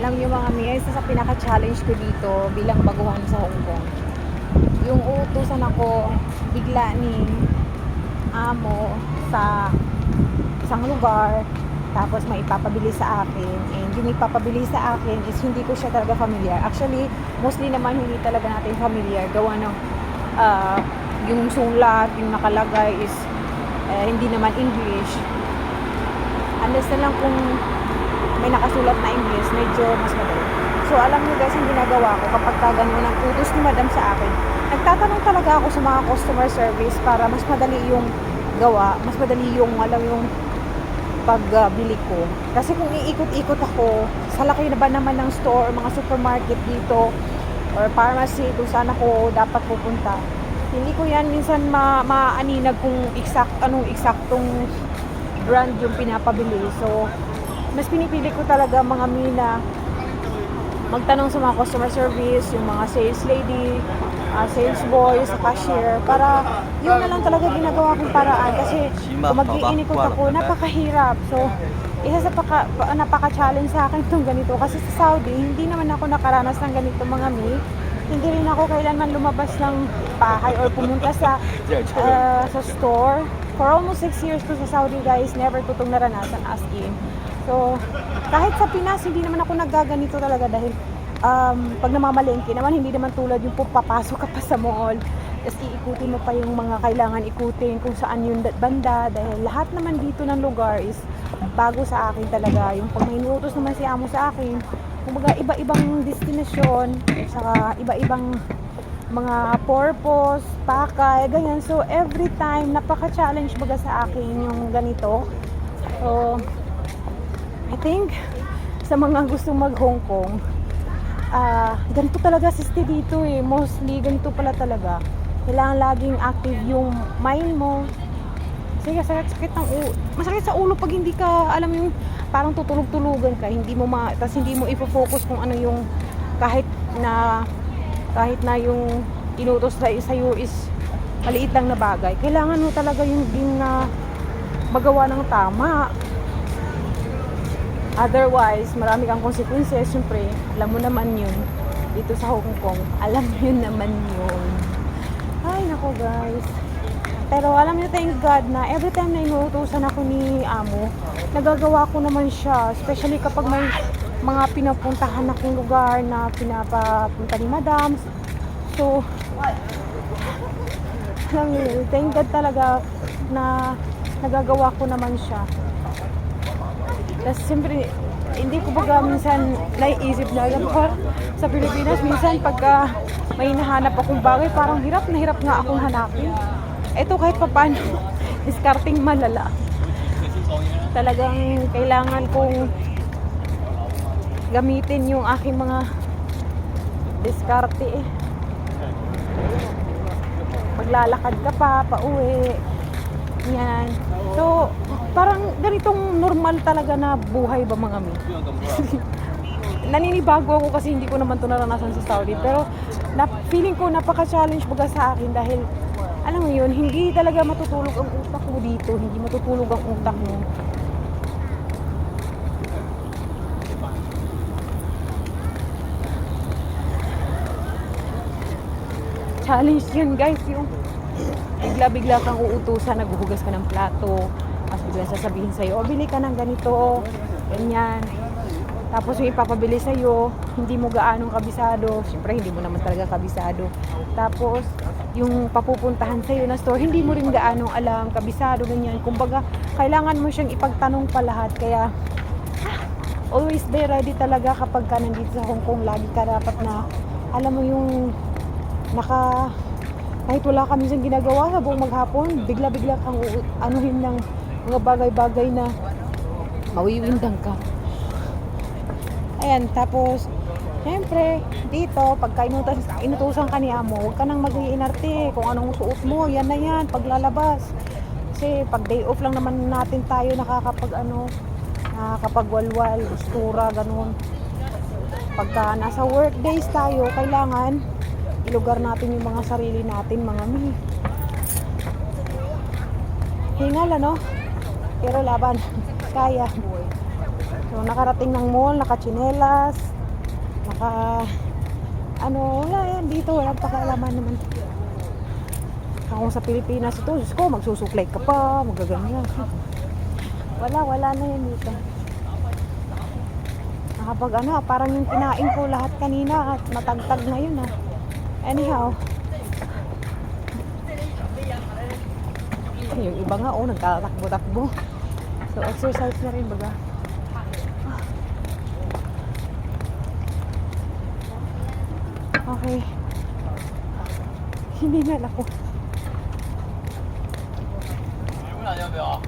Alam niyo mga mi, isa sa pinaka-challenge ko dito bilang baguhan sa Hong Kong. Yung uutusan ako bigla ni amo sa isang lugar tapos may ipapabili sa akin. And yung ipapabili sa akin is hindi ko siya talaga familiar. Actually mostly naman hindi talaga natin familiar. Gawa ng ah, yung sulat yung nakalagay is eh, hindi naman English. Unless na lang kung may nakasulat na English medyo mas madali so alam niyo guys yung ginagawa ko kapag ka ganun ang utos ni madam sa akin nagtatanong talaga ako sa mga customer service para mas madali yung gawa mas madali yung alam yung pagbili ko. Kasi kung iikot-ikot ako, sa laki na ba naman ng store or mga supermarket dito or pharmacy kung saan ako dapat pupunta. Hindi ko yan minsan ma maaninag kung exact anong eksaktong brand yung pinapabili. So, mas pinipili ko talaga mga mina magtanong sa mga customer service, yung mga sales lady, ah, sales boy, sa cashier, para yun na lang talaga ginagawa kong paraan kasi kung mag-iinikot ako, napakahirap. So, isa sa paka, pa- napaka-challenge sa akin itong ganito kasi sa Saudi, hindi naman ako nakaranas ng ganito mga mi. Hindi rin ako kailanman lumabas ng bahay or pumunta sa ah, sa store. For almost 6 years ko sa Saudi guys, never ko itong naranasan as in. So, kahit sa Pinas, hindi naman ako naggaganito talaga dahil um, pag namamalengke naman, hindi naman tulad yung papasok ka pa sa mall. Tapos iikutin mo pa yung mga kailangan ikutin kung saan yung da- banda dahil lahat naman dito ng lugar is bago sa akin talaga. Yung pag may naman si amo sa akin, kumbaga iba-ibang destinasyon, saka iba-ibang mga purpose, pakay, ganyan. So, every time, napaka-challenge baga sa akin yung ganito. So, think, sa mga gusto mag Hong Kong, ah ganito talaga sisti dito eh. Mostly, ganito pala talaga. Kailangan laging active yung mind mo. Kasi sakit, sakit ng ulo. Masakit sa ulo pag hindi ka, alam yung parang tutulog-tulugan ka. Hindi mo ma, tas hindi mo ipo-focus kung ano yung kahit na kahit na yung inutos sa sa'yo is maliit lang na bagay. Kailangan mo talaga yung din na magawa ng tama. Otherwise, marami kang consequences. Siyempre, alam mo naman yun. Dito sa Hong Kong, alam yun naman yun. Ay, nako guys. Pero alam niyo, thank God na every time na inuutosan ako ni Amo, nagagawa ko naman siya. Especially kapag may mga pinapuntahan akong lugar na pinapapunta ni Madam. So, alam niyo, thank God talaga na nagagawa ko naman siya. Tapos siyempre, hindi ko baga minsan naiisip na alam ko sa Pilipinas, minsan pagka may hinahanap akong bagay, parang hirap na hirap nga akong hanapin. Ito kahit papano, discarding malala. Talagang kailangan kong gamitin yung aking mga diskarte. Maglalakad ka pa, pauwi. Yan. So, parang ganitong normal talaga na buhay ba mga mi? Naninibago ako kasi hindi ko naman to naranasan sa Saudi. Pero na, feeling ko napaka-challenge baga sa akin dahil alam mo yun, hindi talaga matutulog ang utak mo dito. Hindi matutulog ang utak mo. Challenge yun guys, yung bigla-bigla kang uutusan, naghuhugas ka ng plato, tapos bigla sasabihin sa'yo, o bili ka ng ganito, ganyan. Tapos yung ipapabili sa'yo, hindi mo gaanong kabisado. Siyempre, hindi mo naman talaga kabisado. Tapos, yung papupuntahan sa'yo na store, hindi mo rin gaanong alam, kabisado, ganyan. Kumbaga, kailangan mo siyang ipagtanong pa lahat. Kaya, ah, always be ready talaga kapag ka nandito sa Hong Kong. Lagi ka dapat na, alam mo yung naka kahit wala kami siyang ginagawa sa buong maghapon, bigla-bigla kang anuhin ng mga bagay-bagay na mawiwindang ka. Ayan, tapos, syempre, dito, pagka inutos, inutusan ka ni amo, huwag ka nang mag-iinarte. Kung anong suot mo, yan na yan, paglalabas. Kasi pag day off lang naman natin tayo nakakapag ano, nakakapagwalwal, ustura, ganun. Pagka nasa work days tayo, kailangan ilugar natin yung mga sarili natin, mga mi. Hingal, ano? Pero laban. Kaya. So, nakarating ng mall, naka-chinelas, naka... Ano, wala yan dito. Walang pakialaman naman. Kung sa Pilipinas ito, Diyos ko, magsusuklay ka pa, magaganyan. Wala, wala na yan dito. Nakapag ano, parang yung kinain ko lahat kanina at matagtag na yun ah. Anyhow. Yung iba nga, oh, nagtatakbo-takbo. So, exercise na rin baga. Okay. Hindi na ako. 牛腩要不要？